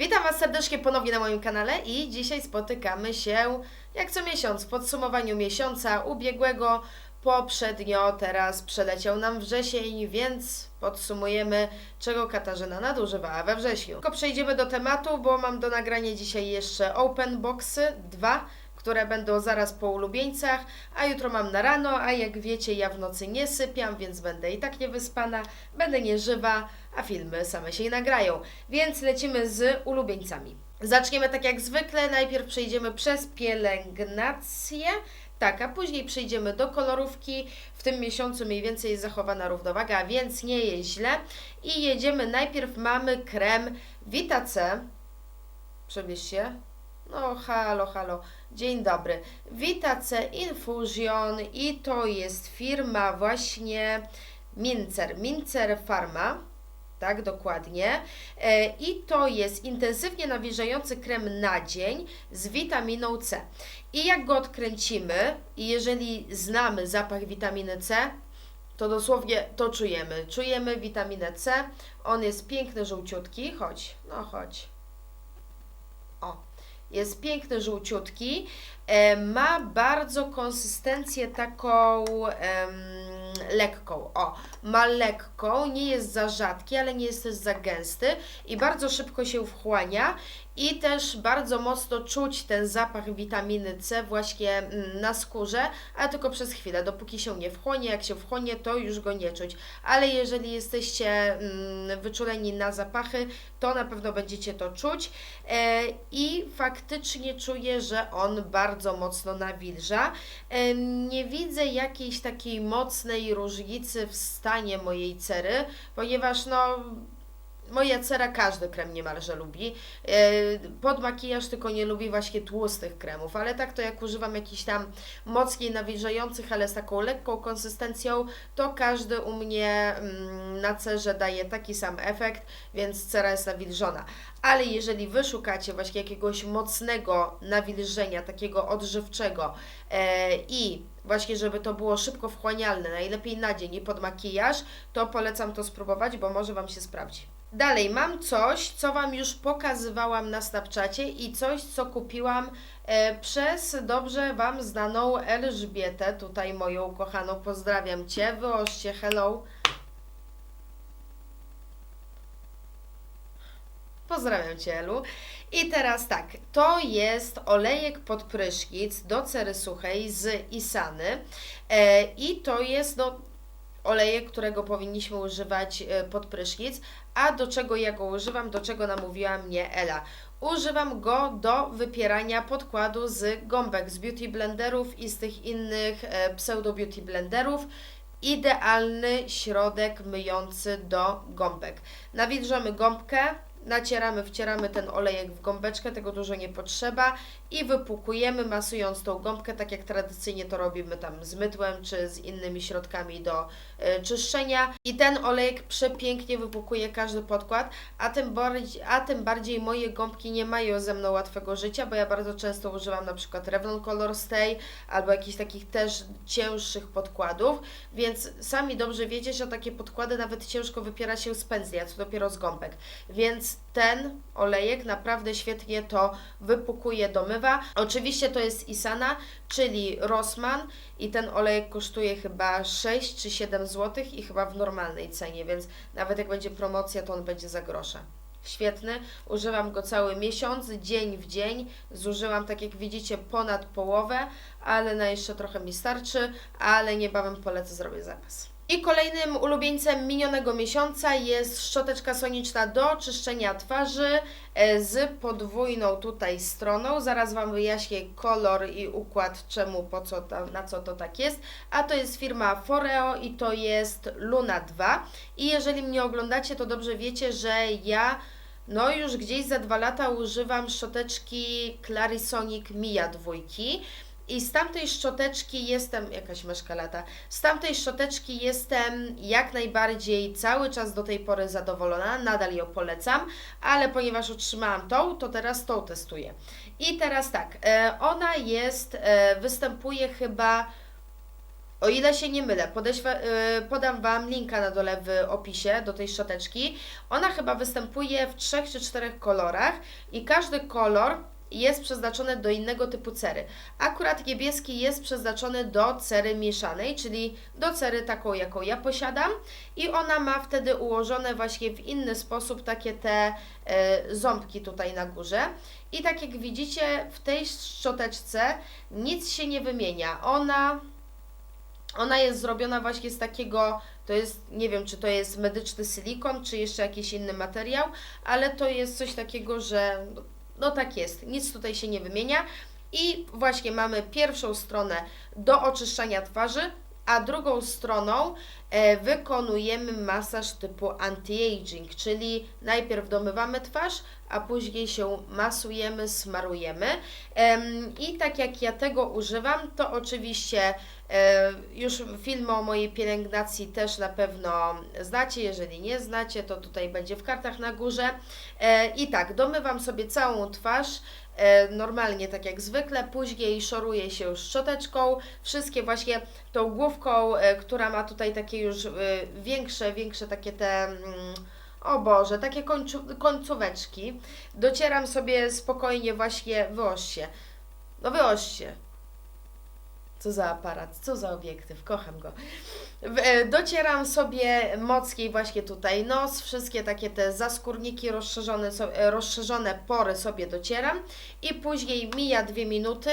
Witam Was serdecznie ponownie na moim kanale i dzisiaj spotykamy się jak co miesiąc w podsumowaniu miesiąca ubiegłego. Poprzednio teraz przeleciał nam wrzesień, więc podsumujemy, czego Katarzyna nadużywała we wrześniu. Tylko przejdziemy do tematu, bo mam do nagrania dzisiaj jeszcze open boxy, dwa, które będą zaraz po ulubieńcach, a jutro mam na rano, a jak wiecie, ja w nocy nie sypiam, więc będę i tak niewyspana, będę nieżywa, a filmy same się nie nagrają. Więc lecimy z ulubieńcami. Zaczniemy tak jak zwykle, najpierw przejdziemy przez pielęgnację, tak, a później przejdziemy do kolorówki. W tym miesiącu mniej więcej jest zachowana równowaga, więc nie jest źle. I jedziemy, najpierw mamy krem Vita. Przebierz się. No, halo, halo. Dzień dobry. Vitace Infusion i to jest firma właśnie Mincer, Mincer Pharma. Tak, dokładnie. E, I to jest intensywnie nawilżający krem na dzień z witaminą C. I jak go odkręcimy, i jeżeli znamy zapach witaminy C, to dosłownie to czujemy. Czujemy witaminę C. On jest piękny, żółciutki. Chodź, no chodź. O, jest piękny, żółciutki. E, ma bardzo konsystencję taką em, lekką. O, ma lekką, nie jest za rzadki, ale nie jest też za gęsty i bardzo szybko się wchłania. I też bardzo mocno czuć ten zapach witaminy C właśnie mm, na skórze, ale tylko przez chwilę, dopóki się nie wchłonie. Jak się wchłonie, to już go nie czuć. Ale jeżeli jesteście mm, wyczuleni na zapachy, to na pewno będziecie to czuć. E, I faktycznie czuję, że on bardzo mocno nawilża. E, nie widzę jakiejś takiej mocnej różnicy w stanie mojej cery, ponieważ no Moja cera każdy krem niemalże lubi. E, Pod makijaż tylko nie lubi właśnie tłustych kremów, ale tak to jak używam jakichś tam mocniej nawilżających, ale z taką lekką konsystencją, to każdy u mnie mm, na cerze daje taki sam efekt, więc cera jest nawilżona. Ale jeżeli Wy szukacie właśnie jakiegoś mocnego nawilżenia, takiego odżywczego e, i właśnie żeby to było szybko wchłanialne, najlepiej na dzień i pod makijaż, to polecam to spróbować, bo może Wam się sprawdzi. Dalej, mam coś, co Wam już pokazywałam na Snapchacie i coś, co kupiłam e, przez dobrze Wam znaną Elżbietę, tutaj moją kochaną, pozdrawiam Cię, wyoście, hello. Pozdrawiam Cię, Elu. I teraz tak, to jest olejek pod prysznic do cery suchej z Isany e, i to jest no, olejek, którego powinniśmy używać e, pod prysznic. A do czego ja go używam, do czego namówiła mnie Ela? Używam go do wypierania podkładu z gąbek, z beauty blenderów i z tych innych e, pseudo beauty blenderów. Idealny środek myjący do gąbek. Nawilżamy gąbkę, nacieramy, wcieramy ten olejek w gąbeczkę, tego dużo nie potrzeba i wypłukujemy, masując tą gąbkę, tak jak tradycyjnie to robimy tam z mydłem czy z innymi środkami do e, czyszczenia. I ten olejek przepięknie wypłukuje każdy podkład, a tym, bardziej, a tym bardziej moje gąbki nie mają ze mną łatwego życia, bo ja bardzo często używam na przykład Revlon Color Stay albo jakichś takich też cięższych podkładów, więc sami dobrze wiecie, że takie podkłady nawet ciężko wypiera się z pędzli, a co dopiero z gąbek. Więc ten olejek naprawdę świetnie to wypukuje, domywa. Oczywiście to jest Isana, czyli Rossmann i ten olejek kosztuje chyba 6 czy 7 zł i chyba w normalnej cenie, więc nawet jak będzie promocja, to on będzie za grosze. Świetny, używam go cały miesiąc, dzień w dzień. Zużyłam, tak jak widzicie, ponad połowę, ale na jeszcze trochę mi starczy, ale niebawem polecę, zrobię zapas. I kolejnym ulubieńcem minionego miesiąca jest szczoteczka soniczna do czyszczenia twarzy e, z podwójną tutaj stroną. Zaraz Wam wyjaśnię kolor i układ, czemu, po co, na co to tak jest. A to jest firma Foreo i to jest Luna 2. I jeżeli mnie oglądacie, to dobrze wiecie, że ja no już gdzieś za dwa lata używam szczoteczki Clarisonic Mia dwójki. I z tamtej szczoteczki jestem, jakaś myszka lata, z tamtej szczoteczki jestem jak najbardziej cały czas do tej pory zadowolona, nadal ją polecam, ale ponieważ otrzymałam tą, to teraz tą testuję. I teraz tak, e, ona jest, e, występuje chyba O ile się nie mylę, podeśwa, y, podam Wam linka na dole w opisie do tej szczoteczki. Ona chyba występuje w trzech czy czterech kolorach i każdy kolor jest przeznaczony do innego typu cery. Akurat niebieski jest przeznaczony do cery mieszanej, czyli do cery taką, jaką ja posiadam i ona ma wtedy ułożone właśnie w inny sposób takie te e, ząbki tutaj na górze. I tak jak widzicie, w tej szczoteczce nic się nie wymienia. Ona ona jest zrobiona właśnie z takiego, to jest, nie wiem, czy to jest medyczny silikon, czy jeszcze jakiś inny materiał, ale to jest coś takiego, że no, tak jest, nic tutaj się nie wymienia. I właśnie mamy pierwszą stronę do oczyszczania twarzy, a drugą stroną e, wykonujemy masaż typu anti-aging, czyli najpierw domywamy twarz, a później się masujemy, smarujemy. Em, I tak jak ja tego używam, to oczywiście e, już film o mojej pielęgnacji też na pewno znacie. Jeżeli nie znacie, to tutaj będzie w kartach na górze. E, I tak, domywam sobie całą twarz. E, normalnie tak jak zwykle, później szoruję się już szczoteczką, wszystkie właśnie tą główką, e, która ma tutaj takie już e, większe, większe takie te, mm, o Boże, takie końcu, końcóweczki, docieram sobie spokojnie właśnie, wyoś się, no wyoś się, co za aparat, co za obiektyw, kocham go. E, Docieram sobie mocniej właśnie tutaj nos, wszystkie takie te zaskórniki rozszerzone, e, rozszerzone pory sobie docieram i później mija dwie minuty,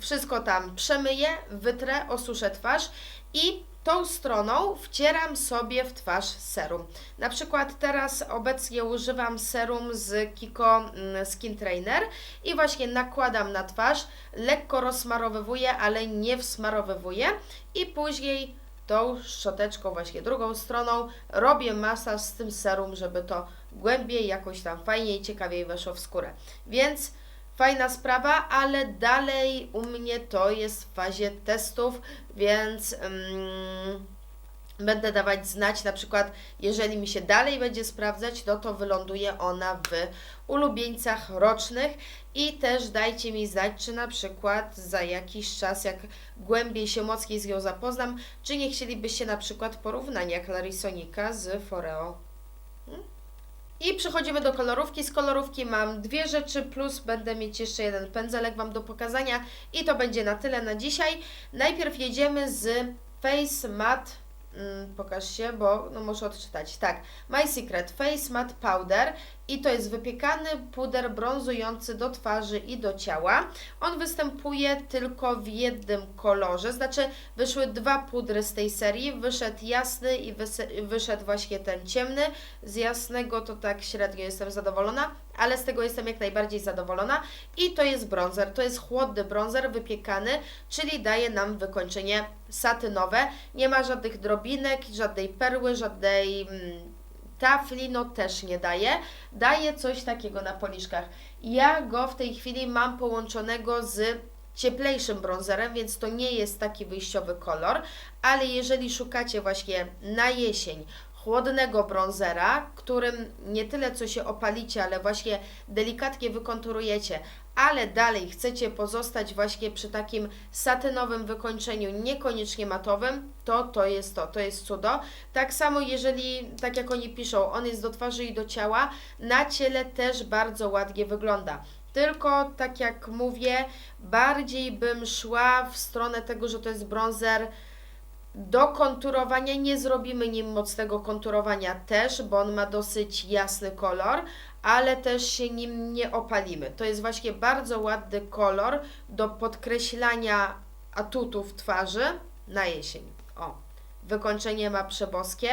wszystko tam przemyję, wytrę, osuszę twarz i tą stroną wcieram sobie w twarz serum. Na przykład teraz obecnie używam serum z Kiko mm, Skin Trainer i właśnie nakładam na twarz, lekko rozsmarowywuję, ale nie wsmarowywuję i później tą szczoteczką właśnie drugą stroną robię masaż z tym serum, żeby to głębiej jakoś tam fajniej, ciekawiej weszło w skórę. Więc fajna sprawa, ale dalej u mnie to jest w fazie testów, więc mm, będę dawać znać, na przykład jeżeli mi się dalej będzie sprawdzać, no to wyląduje ona w ulubieńcach rocznych i też dajcie mi znać, czy na przykład za jakiś czas, jak głębiej się mocniej z nią zapoznam, czy nie chcielibyście na przykład porównania Clarisonika z Foreo. I przechodzimy do kolorówki. Z kolorówki mam dwie rzeczy, plus będę mieć jeszcze jeden pędzelek Wam do pokazania i to będzie na tyle na dzisiaj. Najpierw jedziemy z Face Matte, mm, pokaż się, bo no muszę odczytać. Tak, My Secret Face Matte Powder i to jest wypiekany puder brązujący do twarzy i do ciała. On występuje tylko w jednym kolorze, znaczy wyszły dwa pudry z tej serii, wyszedł jasny i wyszedł właśnie ten ciemny. Z jasnego to tak średnio jestem zadowolona, ale z tego jestem jak najbardziej zadowolona. I to jest bronzer, to jest chłodny bronzer wypiekany, czyli daje nam wykończenie satynowe. Nie ma żadnych drobinek, żadnej perły, żadnej mm, tafli, no też nie daje. Daje coś takiego na policzkach. Ja go w tej chwili mam połączonego z cieplejszym bronzerem, więc to nie jest taki wyjściowy kolor, ale jeżeli szukacie właśnie na jesień chłodnego bronzera, którym nie tyle co się opalicie, ale właśnie delikatnie wykonturujecie, ale dalej chcecie pozostać właśnie przy takim satynowym wykończeniu, niekoniecznie matowym, to to jest to, to jest cudo. Tak samo jeżeli, tak jak oni piszą, on jest do twarzy i do ciała, na ciele też bardzo ładnie wygląda. Tylko tak jak mówię, bardziej bym szła w stronę tego, że to jest bronzer do konturowania. Nie zrobimy nim mocnego konturowania też, bo on ma dosyć jasny kolor, ale też się nim nie opalimy. To jest właśnie bardzo ładny kolor do podkreślania atutów twarzy na jesień. O, wykończenie ma przeboskie.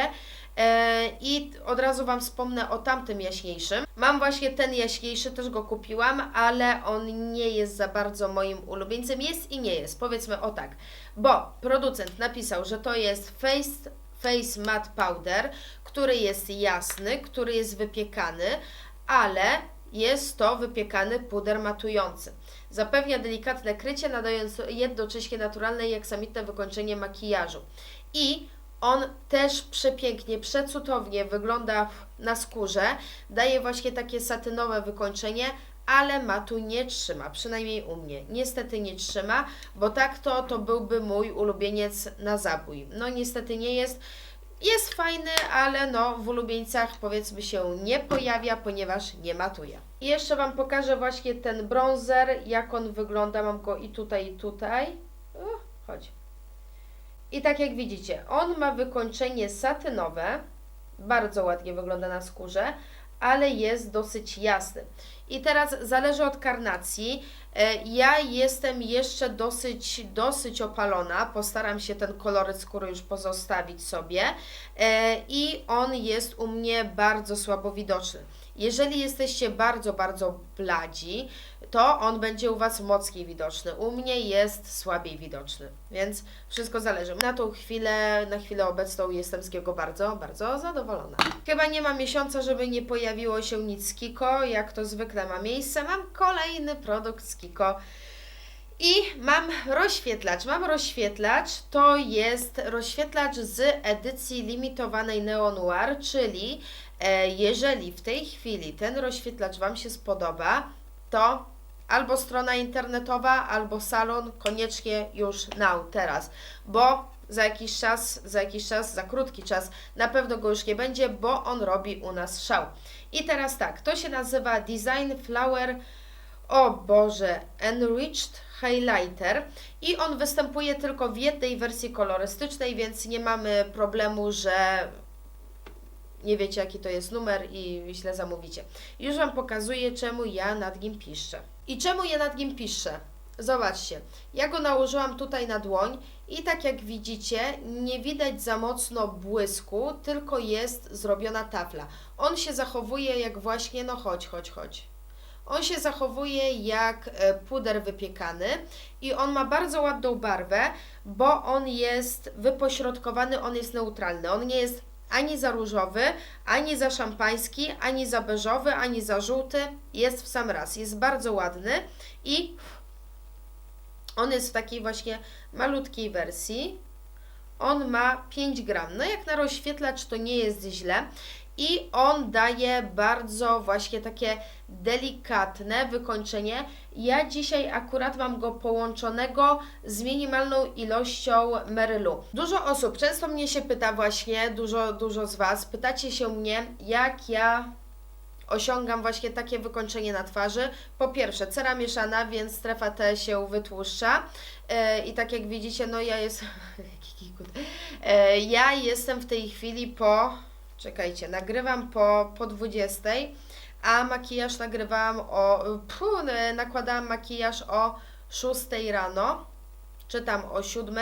E, I od razu Wam wspomnę o tamtym jaśniejszym. Mam właśnie ten jaśniejszy, też go kupiłam, ale on nie jest za bardzo moim ulubieńcem. Jest i nie jest, powiedzmy o tak. Bo producent napisał, że to jest Face, face Matte Powder, który jest jasny, który jest wypiekany, ale jest to wypiekany puder matujący. Zapewnia delikatne krycie, nadając jednocześnie naturalne i aksamitne wykończenie makijażu. I on też przepięknie, przecudownie wygląda na skórze. Daje właśnie takie satynowe wykończenie, ale matu nie trzyma, przynajmniej u mnie. Niestety nie trzyma, bo tak to, to byłby mój ulubieniec na zabój. No niestety nie jest. Jest fajny, ale no w ulubieńcach powiedzmy się nie pojawia, ponieważ nie matuje. I jeszcze Wam pokażę właśnie ten bronzer, jak on wygląda. Mam go i tutaj, i tutaj. Uch, chodź. I tak jak widzicie, on ma wykończenie satynowe, bardzo ładnie wygląda na skórze, ale jest dosyć jasny. I teraz zależy od karnacji. E, Ja jestem jeszcze dosyć, dosyć opalona. Postaram się ten koloryt skóry już pozostawić sobie. E, I on jest u mnie bardzo słabo widoczny. Jeżeli jesteście bardzo, bardzo bladzi, to on będzie u Was mocniej widoczny. U mnie jest słabiej widoczny, więc wszystko zależy. Na tą chwilę, na chwilę obecną jestem z Kiego bardzo, bardzo zadowolona. Chyba nie ma miesiąca, żeby nie pojawiło się nic z Kiko, jak to zwykle ma miejsce. Mam kolejny produkt z Kiko. I mam rozświetlacz. Mam rozświetlacz, to jest rozświetlacz z edycji limitowanej Neo Noir, czyli jeżeli w tej chwili ten rozświetlacz Wam się spodoba, to albo strona internetowa, albo salon koniecznie już now, teraz, bo za jakiś czas, za jakiś czas, za krótki czas na pewno go już nie będzie, bo on robi u nas szał. I teraz tak, to się nazywa Design Flower o Boże, Enriched Highlighter i on występuje tylko w jednej wersji kolorystycznej, więc nie mamy problemu, że nie wiecie jaki to jest numer i źle zamówicie. Już Wam pokazuję, czemu ja nad nim piszę. I czemu ja nad nim piszę? Zobaczcie, ja go nałożyłam tutaj na dłoń i tak jak widzicie, nie widać za mocno błysku, tylko jest zrobiona tafla. On się zachowuje jak właśnie, no chodź, chodź, chodź. On się zachowuje jak e, puder wypiekany i on ma bardzo ładną barwę, bo on jest wypośrodkowany, on jest neutralny. On nie jest ani za różowy, ani za szampański, ani za beżowy, ani za żółty. Jest w sam raz. Jest bardzo ładny i on jest w takiej właśnie malutkiej wersji. On ma 5 gram. No jak na rozświetlacz to nie jest źle. I on daje bardzo właśnie takie delikatne wykończenie. Ja dzisiaj akurat mam go połączonego z minimalną ilością merylu. Dużo osób często mnie się pyta właśnie, dużo, dużo z Was, pytacie się mnie, jak ja osiągam właśnie takie wykończenie na twarzy. Po pierwsze, cera mieszana, więc strefa T się wytłuszcza. E, I tak jak widzicie, no ja jest. E, ja jestem w tej chwili po. Czekajcie, nagrywam po, po 20, a makijaż nagrywałam o. Puh, nakładałam makijaż o 6 rano czy tam o 7,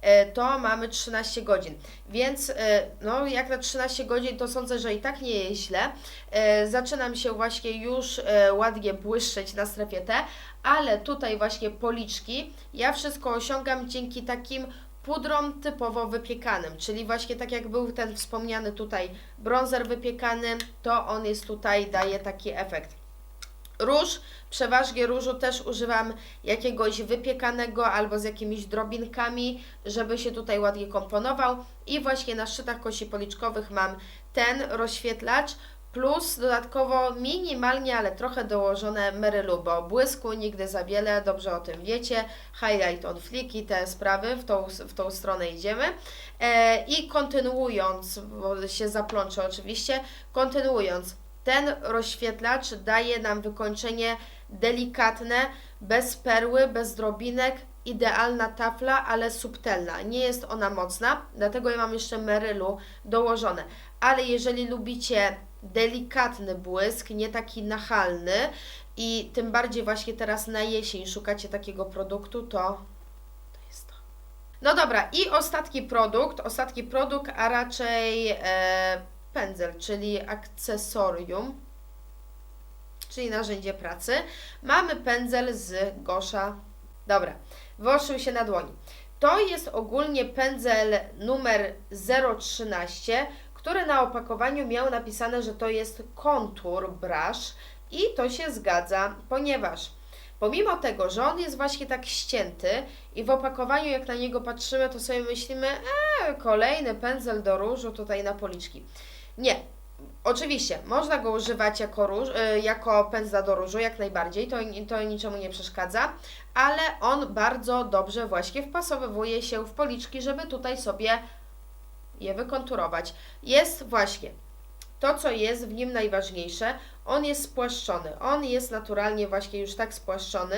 e, to mamy 13 godzin. Więc e, no, jak na 13 godzin, to sądzę, że i tak nie jest źle. E, Zaczynam się właśnie już ładnie błyszczeć na strefie T, ale tutaj właśnie policzki, ja wszystko osiągam dzięki takim pudrom typowo wypiekanym, czyli właśnie tak jak był ten wspomniany tutaj bronzer wypiekany, to on jest tutaj, daje taki efekt. Róż, przeważnie różu też używam jakiegoś wypiekanego albo z jakimiś drobinkami, żeby się tutaj ładnie komponował. I właśnie na szczytach kości policzkowych mam ten rozświetlacz, plus dodatkowo minimalnie, ale trochę dołożone merylu, bo błysku nigdy za wiele, dobrze o tym wiecie. Highlight on flick i te sprawy, w tą, w tą stronę idziemy. E, I kontynuując, bo się zaplączę oczywiście, kontynuując, ten rozświetlacz daje nam wykończenie delikatne, bez perły, bez drobinek, idealna tafla, ale subtelna. Nie jest ona mocna, dlatego ja mam jeszcze merylu dołożone. Ale jeżeli lubicie delikatny błysk, nie taki nachalny i tym bardziej właśnie teraz na jesień szukacie takiego produktu, to to jest to. No dobra, i ostatni produkt, ostatni produkt, a raczej e, pędzel, czyli akcesorium, czyli narzędzie pracy. Mamy pędzel z Gosza. Dobra, włożył się na dłoni. To jest ogólnie pędzel numer 013, który na opakowaniu miał napisane, że to jest kontur brush i to się zgadza, ponieważ pomimo tego, że on jest właśnie tak ścięty i w opakowaniu jak na niego patrzymy, to sobie myślimy, eee, kolejny pędzel do różu tutaj na policzki. Nie. Oczywiście, można go używać jako, róż, y, jako pędzla do różu, jak najbardziej, to, to niczemu nie przeszkadza, ale on bardzo dobrze właśnie wpasowywuje się w policzki, żeby tutaj sobie je wykonturować. Jest właśnie to, co jest w nim najważniejsze, on jest spłaszczony. On jest naturalnie właśnie już tak spłaszczony.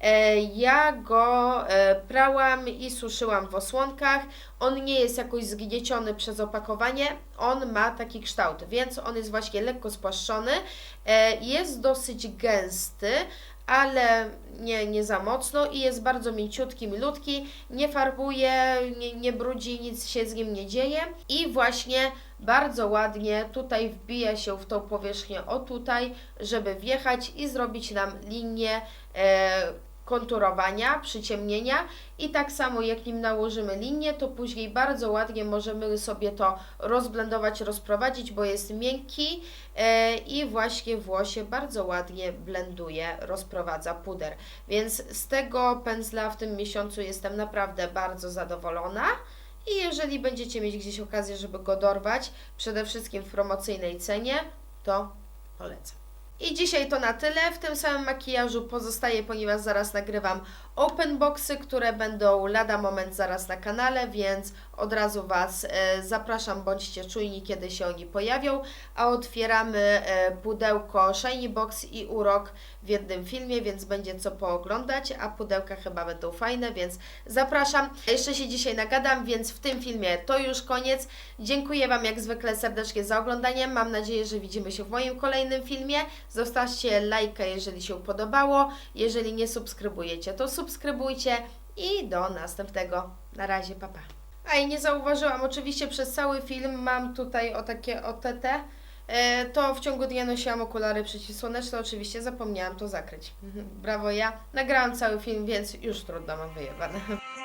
E, ja go e, prałam i suszyłam w osłonkach. On nie jest jakoś zgnieciony przez opakowanie. On ma taki kształt, więc on jest właśnie lekko spłaszczony. E, jest dosyć gęsty, ale nie, nie za mocno i jest bardzo mięciutki, milutki, nie farbuje, nie, nie brudzi, nic się z nim nie dzieje i właśnie bardzo ładnie tutaj wbija się w tą powierzchnię o tutaj, żeby wjechać i zrobić nam linię e, konturowania, przyciemnienia i tak samo jak nim nałożymy linię, to później bardzo ładnie możemy sobie to rozblendować, rozprowadzić, bo jest miękki e, i właśnie włosie bardzo ładnie blenduje, rozprowadza puder. Więc z tego pędzla w tym miesiącu jestem naprawdę bardzo zadowolona. I jeżeli będziecie mieć gdzieś okazję, żeby go dorwać, przede wszystkim w promocyjnej cenie, to polecam. I dzisiaj to na tyle. W tym samym makijażu pozostaję, ponieważ zaraz nagrywam open boxy, które będą lada moment zaraz na kanale, więc od razu Was e, zapraszam, bądźcie czujni, kiedy się oni pojawią, a otwieramy e, pudełko Shiny Box i Urok w jednym filmie, więc będzie co pooglądać, a pudełka chyba będą fajne, więc zapraszam. Jeszcze się dzisiaj nagadam, więc w tym filmie to już koniec. Dziękuję Wam jak zwykle serdecznie za oglądanie. Mam nadzieję, że widzimy się w moim kolejnym filmie. Zostawcie lajka, jeżeli się podobało. Jeżeli nie subskrybujecie, to subskrybujcie i do następnego. Na razie, papa. A i nie zauważyłam, oczywiście przez cały film mam tutaj o takie OTT. E, to w ciągu dnia nosiłam okulary przeciwsłoneczne, oczywiście zapomniałam to zakryć. Brawo ja. Nagrałam cały film, więc już trudno mam wyjebane.